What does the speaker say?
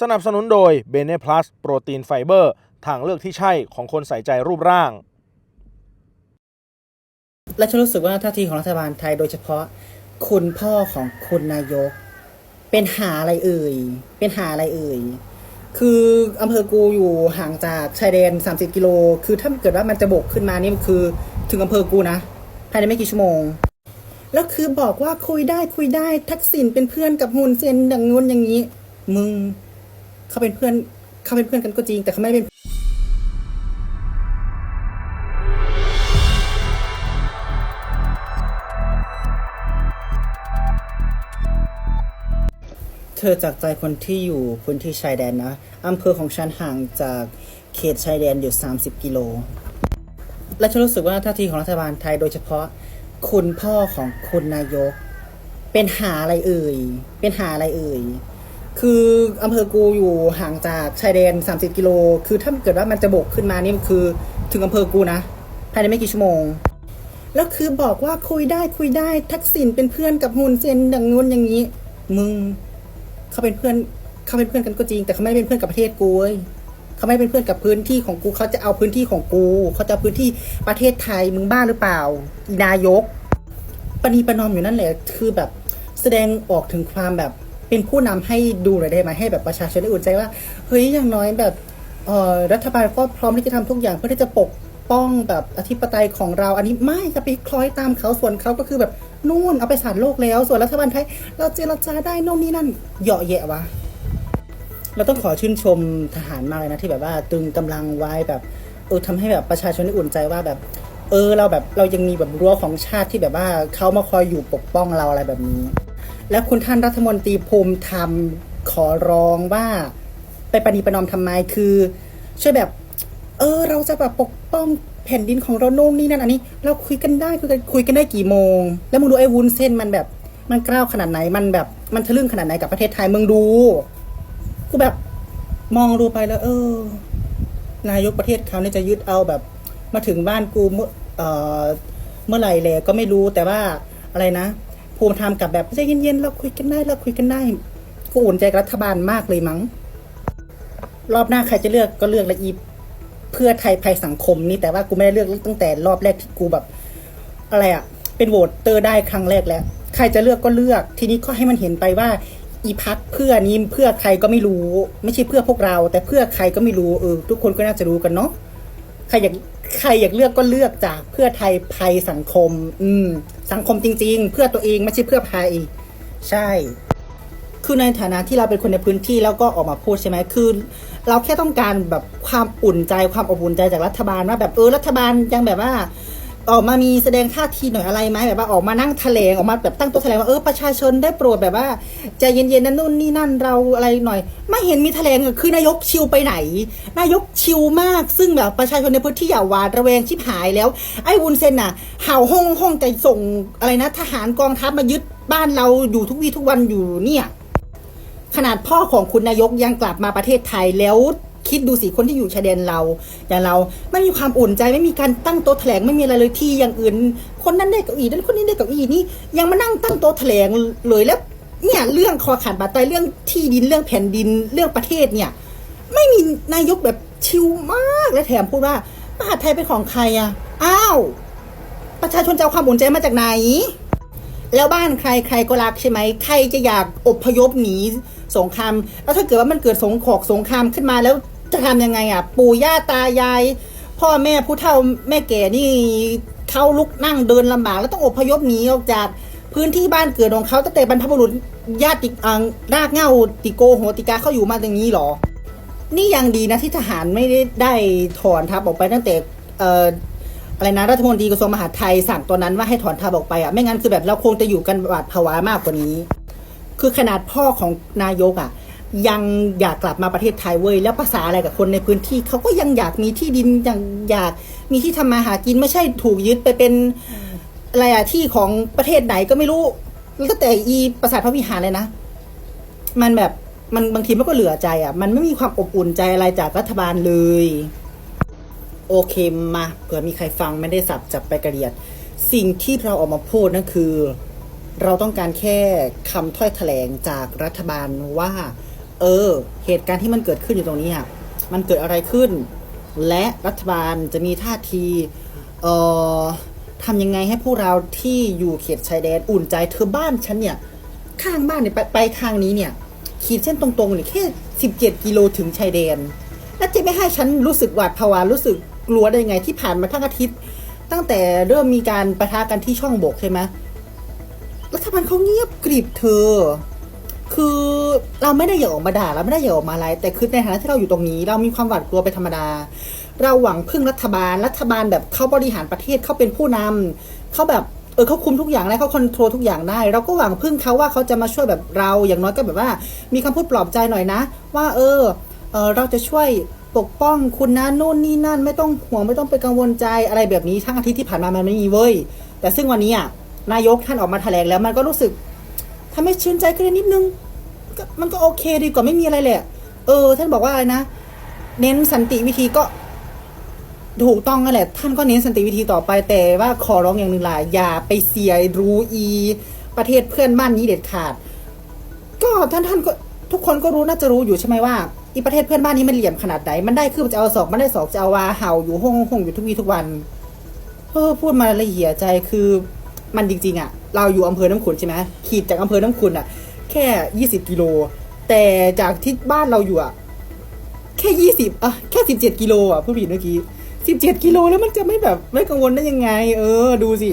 สนับสนุนโดย b e n e Plus โปรตีนไฟเบอร์ ทางเลือกที่ใช่ของคนใส่ใจรูปร่าง และฉันรู้สึกว่าท่าทีของรัฐบาลไทยโดยเฉพาะ คุณพ่อของคุณนายก เป็นหาอะไรเอ่ย เป็นหาอะไรเอ่ย คืออำเภอกูอยู่ห่างจากชายแดน 30 กิโล คือถ้าเกิดว่ามันจะบกขึ้นมานี่มันคือถึงอำเภอกูนะ ภายในไม่กี่ชั่วโมง แล้วคือบอกว่าคุยได้คุยได้ทักษิณเป็นเพื่อนกับฮุนเซนอย่างงู้นอย่างนี้ มึง เขาเป็นเพื่อนเขาเป็นเพื่อนกันก็จริง แต่เขาไม่ได้เป็นเธอจากใจคนที่อยู่พื้นที่ชายแดนนะอำเภอของฉันห่างจากเขตชายแดนอยู่ 30 กิโล และฉันรู้สึกว่าท่าทีของรัฐบาลไทยโดยเฉพาะคุณพ่อของคุณนายก เป็นหาอะไรเอ่ย เป็นหาอะไรเอ่ย คืออำเภอกูอยู่ห่างจากชายแดน 30 กิโล คือถ้าเกิดว่ามันจะบกขึ้นมานี่คือถึงอำเภอกูนะภายในไม่กี่ชั่วโมง แล้วคือบอกว่าคุยได้คุยได้ทักษิณเป็นเพื่อนกับฮุนเซนอย่างงู้นอย่างนี้ มึงเขาเป็นเพื่อนเขาเป็นเพื่อนกันก็จริง แต่เขาไม่เป็นเพื่อนกับประเทศกูเว้ยเขาไม่เป็นเพื่อนกับพื้นที่ของกูเขาจะเอาพื้นที่ของกูเขาจะเอาพื้นที่ประเทศไทยมึงบ้าหรือเปล่าอีนายกปณีประนอมอยู่นั่นแหละคือแบบแสดงออกถึงความแบบ เป็นผู้นำให้ดูหน่อยได้ไหมให้แบบประชาชนได้อุ่นใจว่าเฮ้ยอย่างน้อยแบบเอ่อรัฐบาลก็พร้อมที่จะทำทุกอย่างเพื่อที่จะปกป้องแบบอธิปไตยของเรา อันนี้ไม่จะไปคล้อยตามเขาส่วนเขาก็คือแบบนู่นเอาไปสารโลกแล้ว ส่วนรัฐบาลไทยเราเจรจาได้โน่นนี่นั่นเหยาะแยะวะเราต้องขอชื่นชมทหารมากเลยนะที่แบบว่าตึงกำลังไว้แบบเออทำให้แบบประชาชนได้อุ่นใจว่าแบบ เออเราแบบเรายังมีแบบรั้วของชาติที่แบบว่าเขามาคอยอยู่ปกป้องเราอะไรแบบนี้ แล้วคุณท่านรัฐมนตรีภูมิธรรมขอร้องว่า ไปปณีประนอมทำไมคือ ช่วยแบบ เออ เราจะแบบปกป้องแผ่นดินของเราโน่นนี่นั่นอันนี้ เราคุยกันได้คุยกันคุยกันได้กี่โมง แล้วมึงดูไอ้วุ้นเส้นมันแบบมันกล้าวขนาดไหนมันแบบมันทะลึ่งขนาดไหนกับประเทศไทยมึงดูกูแบบมองดูไปแล้ว เออ นายกประเทศเขาเนี่ยจะยึดเอาแบบ มาถึงบ้านกูเมื่อเอ่อเมื่อไหร่แหละก็ไม่รู้แต่ว่าอะไรนะ ภูมิธรรมกับแบบใจเย็นๆเราคุยกันได้เราคุยกันได้กูอุ่นใจรัฐบาลมากเลยมั้ง รอบหน้าใครจะเลือกก็เลือกละอีเพื่อไทยภัยสังคมนี่แต่ว่ากูไม่ได้เลือกตั้งแต่รอบแรกที่กูแบบ อะไรอะเป็นโหวตเตอร์ได้ครั้งแรกแล้ว ใครจะเลือกก็เลือก ทีนี้ก็ให้มันเห็นไปว่า อีพักเพื่อนี้เพื่อใครก็ไม่รู้ ไม่ใช่เพื่อพวกเรา แต่เพื่อใครก็ไม่รู้เออทุกคนก็น่าจะรู้กันเนาะใครอยาก ใครอยากเลือกก็เลือกจากเพื่อไทยภัยสังคม อืม สังคมจริง ๆ เพื่อตัวเองไม่ใช่เพื่อภัย ใช่ คือในฐานะที่เราเป็นคนในพื้นที่แล้วก็ออกมาพูดใช่ไหมคือ เราแค่ต้องการแบบความอุ่นใจความอบอุ่นใจจากรัฐบาลว่าแบบเออรัฐบาลยังแบบว่า ออกมามีแสดงท่าทีหน่อยอะไรไหมแบบว่าออกมานั่งแถลงออกมาแบบตั้งโต๊ะแถลงว่าเออประชาชนได้โปรดแบบว่าใจเย็นๆนั่นนู่นนี่นั่นเราอะไรหน่อย ไม่เห็นมีแถลงคือนายกชิวไปไหน นายกชิวมากซึ่งแบบประชาชนในพื้นที่อย่าหวาดระแวงชิบหายแล้ว ไอ้วุนเซนน่ะเห่าห้องห้องใจส่งอะไรนะ ทหารกองทัพมายึดบ้านเราอยู่ทุกวี่ทุกวันอยู่เนี่ย ขนาดพ่อของคุณนายกยังกลับมาประเทศไทยแล้ว คิดดูสิคนที่อยู่ชายแดนเรา อย่างเราไม่มีความอุ่นใจไม่มีการตั้งโต๊ะแถลงไม่มีอะไรเลยที่อย่างอื่น คนนั้นได้เก้าอี้นั้นคนนี้ได้เก้าอี้นี่ยังมานั่งตั้งโต๊ะแถลงเลยแล้วเนี่ยเรื่องคอขาดบาดตายเรื่องที่ดินเรื่องแผ่นดินเรื่องประเทศเนี่ย ไม่มีนายกแบบชิลมากและแถมพูดว่ามหาไทยเป็นของใครอะอ้าวประชาชนจะเอาความอุ่นใจมาจากไหน แล้วบ้านใครใครก็รักใช่ไหมใครจะอยากอบพยพหนีสงคราม แล้วถ้าเกิดว่ามันเกิดสงขอกสงครามขึ้นมาแล้ว จะทำยังไงอะ ปู่ย่าตายาย พ่อแม่ผู้เฒ่าแม่แก่นี่เขาลุกนั่งเดินลำบากแล้วต้องอพยพหนีออกจากพื้นที่บ้านเกิดของเขาตั้งแต่บรรพบุรุษญาติอ่ารากเง้าติโกโหติกาเขาอยู่มาอย่างนี้หรอ นี่ยังดีนะที่ทหารไม่ได้ได้ถอนทัพออกไปตั้งแต่เอ่ออะไรนะรัฐมนตรีกระทรวงมหาดไทยสั่งตอนนั้นว่าให้ถอนทัพออกไปอะไม่งั้นคือแบบเราคงจะอยู่กันหวาดผวามากกว่านี้ คือขนาดพ่อของนายกอะ ยังอยากกลับมาประเทศไทยเว้ยแล้วภาษาอะไรกับคนในพื้นที่เขาก็ยังอยากมีที่ดินยังอยากมีที่ทำมาหากินไม่ใช่ถูกยึดไปเป็นอะไรอะที่ของประเทศไหนก็ไม่รู้แล้วก็แต่อีประสาทพระวิหารเลยนะ มันแบบมันบางทีมันก็เหลือใจอะ มันไม่มีความอบอุ่นใจอะไรจากรัฐบาลเลย โอเคมาเผื่อมีใครฟังไม่ได้สับจับไปกระเดียด สิ่งที่เราออกมาพูดนั่นคือ เราต้องการแค่คำถ้อยแถลงจากรัฐบาลว่า เออ เหตุการณ์ที่มันเกิดขึ้นอยู่ตรงนี้อะมันเกิดอะไรขึ้น และรัฐบาลจะมีท่าทีเอ่อทำยังไงให้พวกเราที่อยู่เขตชายแดนอุ่นใจเธอบ้านฉันเนี่ย ข้างบ้านเนี่ยไปไปทางนี้เนี่ย ขีดเส้นตรงๆเนี่ยแค่สิบเจ็ดกิโลถึงชายแดน แล้วจะไม่ให้ฉันรู้สึกหวาดผวารู้สึกกลัวได้ยังไงที่ผ่านมาทั้งอาทิตย์ ตั้งแต่เริ่มมีการประทะกันที่ช่องบกใช่ไหมรัฐบาลเขาเงียบกริบเธอ คือ เราไม่ได้อยากออกมาด่าเราไม่ได้อยากออกมาอะไร แต่คือในฐานะที่เราอยู่ตรงนี้ เรามีความหวาดกลัวไปธรรมดา เราหวังพึ่งรัฐบาล รัฐบาลแบบเขาบริหารประเทศเขาเป็นผู้นำเขาแบบเออเขาคุมทุกอย่างได้เขาคอนโทรลทุกอย่างได้ เราก็หวังพึ่งเขาว่าเขาจะมาช่วยแบบเราอย่างน้อยก็แบบว่า มีคำพูดปลอบใจหน่อยนะ ว่าเออเออเราจะช่วยปกป้องคุณนะโน่นนี่นั่น ไม่ต้องห่วงไม่ต้องไปกังวลใจอะไรแบบนี้ทั้งอาทิตย์ที่ผ่านมามันไม่มีเว้ยแต่ซึ่งวันนี้อะนายกท่านออกมาแถลงแล้วมันก็รู้สึกทำให้ชื่นใจขึ้นนิดนึง ก็มันก็โอเคดีกว่าไม่มีอะไรแหละ เออ ท่านบอกว่าอะไรนะ เน้นสันติวิธีก็ ถูกต้องนั่นแหละ ท่านก็เน้นสันติวิธีต่อไปแต่ว่าขอร้องอย่างหนึ่งล่ะอย่าไปเสียรู้อี ประเทศเพื่อนบ้านนี้เด็ดขาด ก็ท่านท่านก็ทุกคนก็รู้น่าจะรู้อยู่ใช่ไหมว่าอีประเทศเพื่อนบ้านนี้มันเหลี่ยมขนาดไหน มันได้คือมันจะเอาสองมันได้สองจะเอาวาเห่าอยู่ห้องห้องอยู่ทุกวีทุกวันเออพูดมาละเหี่ยใจคือมันจริง ๆ อะ เราอยู่อำเภอน้ำขุนใช่ไหมขีดจากอำเภอน้ำขุนอะ แค่ยี่สิบกิโล แต่จากที่บ้านเราอยู่อะแค่ยี่สิบอะแค่สิบเจ็ดกิโลอะผู้ผิดเมื่อกี้สิบเจ็ดกิโลแล้วมันจะไม่แบบไม่กังวลได้ยังไง เออ ดูสิ